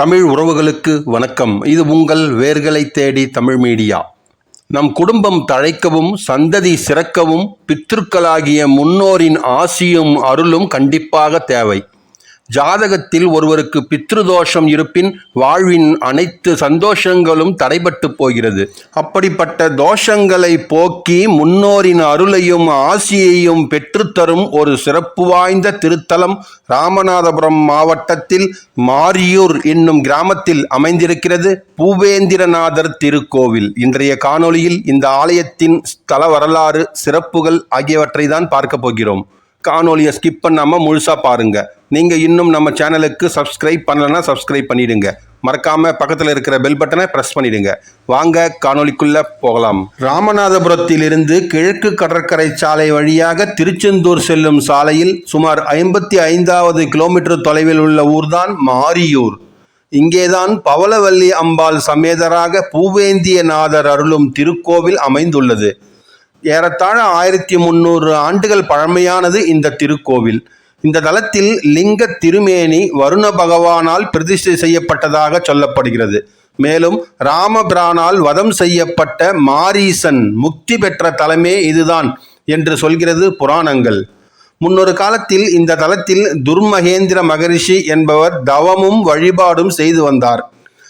தமிழ் உறவுகளுக்கு வணக்கம். இது உங்கள் வேர்களை தேடி தமிழ் மீடியா. நம் குடும்பம் தழைக்கவும் சந்ததி சிறக்கவும் பித்திருக்களாகிய முன்னோரின் ஆசியும் அருளும் கண்டிப்பாக தேவை. ஜாதகத்தில் ஒருவருக்கு பித்ருதோஷம் இருப்பின் வாழ்வின் அனைத்து சந்தோஷங்களும் தடைபட்டு போகிறது. அப்படிப்பட்ட தோஷங்களை போக்கி முன்னோரின் அருளையும் ஆசியையும் பெற்றுத்தரும் ஒரு சிறப்பு வாய்ந்த திருத்தலம் ராமநாதபுரம் மாவட்டத்தில் மாரியூர் என்னும் கிராமத்தில் அமைந்திருக்கிறது. பூவேந்திரநாதர் திருக்கோவில். இன்றைய காணொளியில் இந்த ஆலயத்தின் ஸ்தல வரலாறு சிறப்புகள் ஆகியவற்றை தான் பார்க்க போகிறோம். காணொலியை ஸ்கிப் பண்ணாமல் முழுசாக பாருங்கள் நீங்கள் இன்னும் நம்ம சேனலுக்கு சப்ஸ்கிரைப் பண்ணலைன்னா சப்ஸ்கிரைப் பண்ணிவிடுங்க மறக்காமல் பக்கத்தில் இருக்கிற பெல் பட்டனை ப்ரெஸ் பண்ணிவிடுங்க வாங்க காணொலிக்குள்ளே போகலாம். ராமநாதபுரத்திலிருந்து கிழக்கு கடற்கரை சாலை வழியாக திருச்செந்தூர் செல்லும் சாலையில் சுமார் ஐம்பத்தி ஐந்தாவது கிலோமீட்டர் தொலைவில் உள்ள ஊர்தான் மாரியூர். இங்கேதான் பவளவல்லி அம்பாள் சமேதராக பூவேந்தியநாதர் அருளும் திருக்கோவில் அமைந்துள்ளது. ஏறத்தாழ ஆயிரத்தி முந்நூறு ஆண்டுகள் பழமையானது இந்த திருக்கோவில். இந்த தலத்தில் லிங்க திருமேனி வருண பகவானால் பிரதிஷ்டை செய்யப்பட்டதாக சொல்லப்படுகிறது. மேலும் ராமபிரானால் வதம் செய்யப்பட்ட மாரீசன் முக்தி பெற்ற தலமே இதுதான் என்று சொல்கிறது புராணங்கள். முன்னொரு காலத்தில் இந்த தலத்தில் துர்மகேந்திர மகரிஷி என்பவர் தவமும் வழிபாடும் செய்து வந்தார்.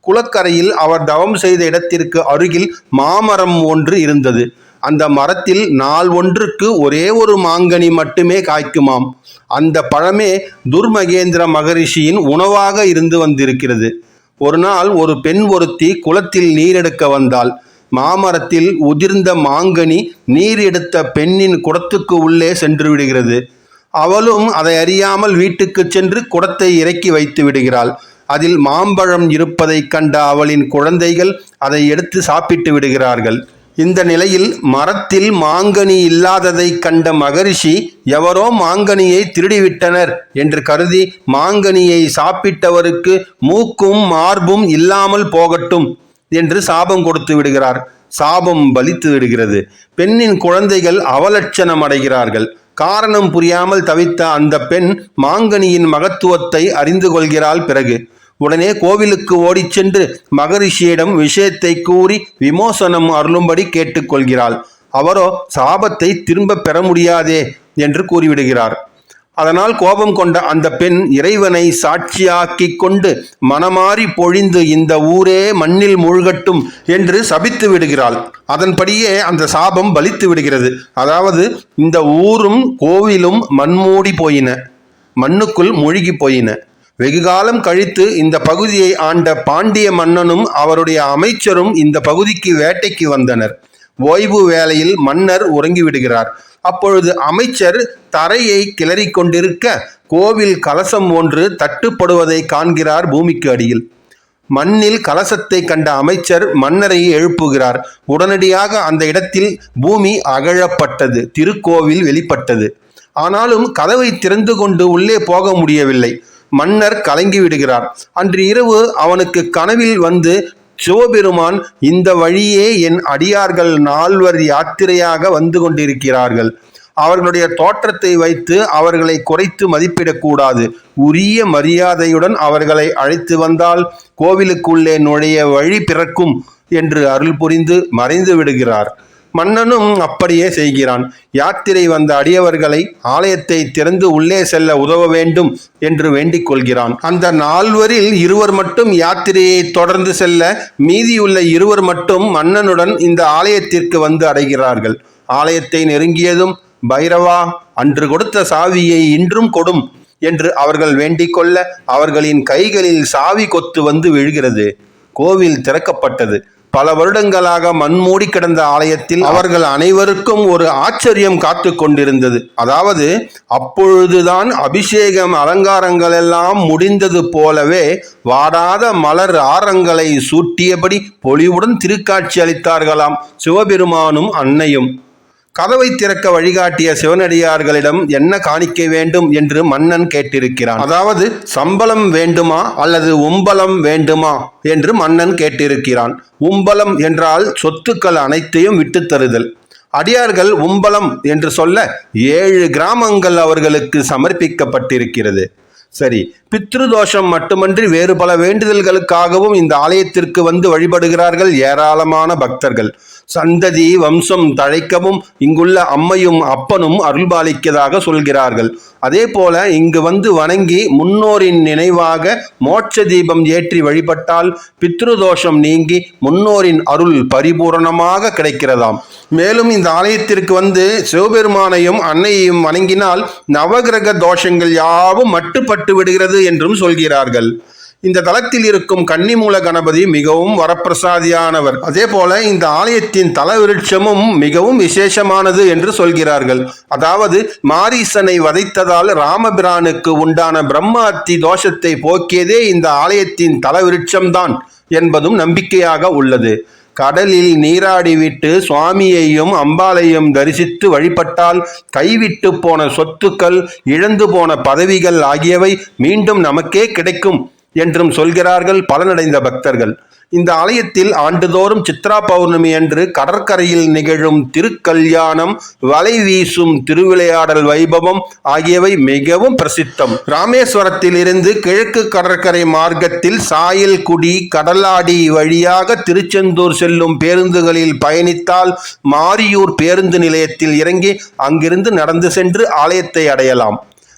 குளக்கரையில் அவர் தவம் செய்த இடத்திற்கு அருகில் மாமரம் ஒன்று இருந்தது. அந்த மரத்தில் நாள் ஒன்றுக்கு ஒரே ஒரு மாங்கனி மட்டுமே காய்க்குமாம். அந்த பழமே துர்மகேந்திர மகரிஷியின் உணவாக இருந்து வந்திருக்கிறது. ஒரு நாள் ஒரு பெண் ஒருத்தி குளத்தில் நீர் எடுக்க வந்தாள். மாமரத்தில் உதிர்ந்த மாங்கனி நீர் எடுத்த பெண்ணின் குடத்துக்கு உள்ளே சென்று விடுகிறது. அவளும் அதை அறியாமல் வீட்டுக்கு சென்று குடத்தை இறக்கி வைத்து விடுகிறாள். அதில் மாம்பழம் இருப்பதைக் கண்ட அவளின் குழந்தைகள் அதை எடுத்து சாப்பிட்டு விடுகிறார்கள். இந்த நிலையில் மரத்தில் மாங்கனி இல்லாததை கண்ட மகரிஷி எவரோ மாங்கனியை திருடிவிட்டனர் என்று கருதி மாங்கனியை சாப்பிட்டவருக்கு மூக்கும் மார்பும் இல்லாமல் போகட்டும் என்று சாபம் கொடுத்து விடுகிறார். சாபம் பலித்து விடுகிறது. பெண்ணின் குழந்தைகள் அவலட்சணம் அடைகிறார்கள் காரணம் புரியாமல் தவித்த அந்த பெண் மாங்கனியின் மகத்துவத்தை அறிந்து கொள்கிறாள் பிறகு. உடனே கோவிலுக்கு ஓடிச் சென்று மகரிஷியிடம் விஷயத்தை கூறி விமோசனம் அருளும்படி கேட்டுக்கொள்கிறாள். அவரோ சாபத்தை திரும்ப பெற முடியாதே என்று கூறிவிடுகிறார். அதனால் கோபம் கொண்ட அந்த பெண் இறைவனை சாட்சியாக்கி கொண்டு மனமாறி பொழிந்து இந்த ஊரே மண்ணில் மூழ்கட்டும் என்று சபித்து விடுகிறாள். அதன்படியே அந்த சாபம் பலித்து விடுகிறது. அதாவது இந்த ஊரும் கோவிலும் மண்மூடி போயின. மண்ணுக்குள் மூழ்கி போயின. வெகுகாலம் கழித்து இந்த பகுதியை ஆண்ட பாண்டிய மன்னனும் அவருடைய அமைச்சரும் இந்த பகுதிக்கு வேட்டைக்கு வந்தனர். ஓய்வு வேளையில் மன்னர் உறங்கிவிடுகிறார். அப்பொழுது அமைச்சர் தரையை கிளறி கொண்டிருக்க கோவில் கலசம் ஒன்று தட்டுப்படுவதை காண்கிறார் பூமிக்கு அடியில். மண்ணில் கலசத்தை கண்ட அமைச்சர் மன்னரை எழுப்புகிறார். உடனடியாக அந்த இடத்தில் பூமி அகழப்பட்டது திருக்கோவில் வெளிப்பட்டது. ஆனாலும் கதவை திறந்து கொண்டு உள்ளே போக முடியவில்லை. மன்னர் கலங்கி விடுகிறார். அன்று இரவு அவனுக்கு கனவில் வந்து சிவபெருமான் இந்த வழியே என் அடியார்கள் நால்வர் யாத்திரையாக வந்து கொண்டிருக்கிறார்கள். அவர்களுடைய தோற்றத்தை வைத்து அவர்களை குறைத்து மதிப்பிடக்கூடாது. உரிய மரியாதையுடன் அவர்களை அழைத்து வந்தால் கோவிலுக்குள்ளே நுழைய வழி பிறக்கும் என்று அருள் புரிந்து மறைந்து விடுகிறார். மன்னனும் அப்படியே செய்கிறான். யாத்திரை வந்த அடியவர்களை ஆலயத்தை திறந்து உள்ளே செல்ல உதவ வேண்டும் என்று வேண்டிக் கொள்கிறான். அந்த நால்வரில் இருவர் மட்டும் யாத்திரையை தொடர்ந்து செல்ல மீதியுள்ள இருவர் மட்டும் மன்னனுடன் இந்த ஆலயத்திற்கு வந்து அடைகிறார்கள். ஆலயத்தை நெருங்கியதும் பைரவா அன்று கொடுத்த சாவியை இன்றும் கொடும் என்று அவர்கள் வேண்டிக்கொள்ள அவர்களின் கைகளில் சாவி கொத்து வந்து விழுகிறது. கோவில் திறக்கப்பட்டது. பல வருடங்களாக மண்மூடி கிடந்த ஆலயத்தில் அவர்கள் அனைவருக்கும் ஒரு ஆச்சரியம் காத்து கொண்டிருந்தது. அதாவது அப்பொழுதுதான் அபிஷேகம் அலங்காரங்கள் எல்லாம் முடிந்தது போலவே வாடாத மலர் ஆரங்களை சூட்டியபடி பொலிவுடன் திருக்காட்சி அளித்தார்களாம் சிவபெருமானும் அன்னையும். கதவை திறக்க வழிகாட்டிய சிவனடியார்களிடம் என்ன காணிக்க வேண்டும் என்று மன்னன் கேட்டிருக்கிறான். அதாவது சம்பளம் வேண்டுமா அல்லது உம்பலம் வேண்டுமா என்று மன்னன் கேட்டிருக்கிறான். உம்பலம் என்றால் சொத்துக்கள் அனைத்தையும் விட்டுத் தருதல். அடியார்கள் உம்பலம் என்று சொல்ல ஏழு கிராமங்கள் அவர்களுக்கு சமர்ப்பிக்கப்பட்டிருக்கிறது. சரி பித்ருதோஷம் மட்டுமன்றி வேறு பல வேண்டுதல்களுக்காகவும் இந்த ஆலயத்திற்கு வந்து வழிபடுகிறார்கள் ஏராளமான பக்தர்கள். சந்ததி வம்சம் தழைக்கவும் இங்குள்ள அம்மையும் அப்பனும் அருள்பாலிக்கதாக சொல்கிறார்கள். அதே போல இங்கு வந்து வணங்கி முன்னோரின் நினைவாக மோட்ச தீபம் ஏற்றி வழிபட்டால் பித்ருதோஷம் நீங்கி முன்னோரின் அருள் பரிபூரணமாக கிடைக்கிறதாம். மேலும் இந்த ஆலயத்திற்கு வந்து சிவபெருமானையும் அன்னையையும் வணங்கினால் நவகிரக தோஷங்கள் யாவும் மட்டுப்பட்டு விடுகிறது என்றும் சொல்கிறார்கள். இந்த தலத்தில் இருக்கும் கன்னிமூல கணபதி மிகவும் வரப்பிரசாதியானவர். அதே போல இந்த ஆலயத்தின் தல விருட்சமும் மிகவும் விசேஷமானது என்று சொல்கிறார்கள். அதாவது மாரீசனை வதைத்ததால் ராமபிரானுக்கு உண்டான பிரம்மஹத்தி தோஷத்தை போக்கியதே இந்த ஆலயத்தின் தல விருட்சம்தான் என்பதும் நம்பிக்கையாக உள்ளது. கடலில் நீராடிவிட்டு சுவாமியையும் அம்பாளையும் தரிசித்து வழிபட்டால் கைவிட்டு போன சொத்துக்கள் இழந்து போன பதவிகள் ஆகியவை மீண்டும் நமக்கே கிடைக்கும். என்றும் சொல்கிறார்கள் பலனடைந்த பக்தர்கள். இந்த ஆலயத்தில் ஆண்டுதோறும் சித்ரா பௌர்ணமி அன்று கடற்கரையில் நிகழும் திருக்கல்யாணம் வலை வீசும் திருவிளையாடல் வைபவம் ஆகியவை மிகவும் பிரசித்தம். ராமேஸ்வரத்தில் இருந்து கிழக்கு கடற்கரை மார்க்கத்தில் சாயல்குடி கடலாடி வழியாக திருச்செந்தூர் செல்லும் பேருந்துகளில் பயணித்தால் மாரியூர் பேருந்து நிலையத்தில் இறங்கி அங்கிருந்து நடந்து சென்று ஆலயத்தை அடையலாம்.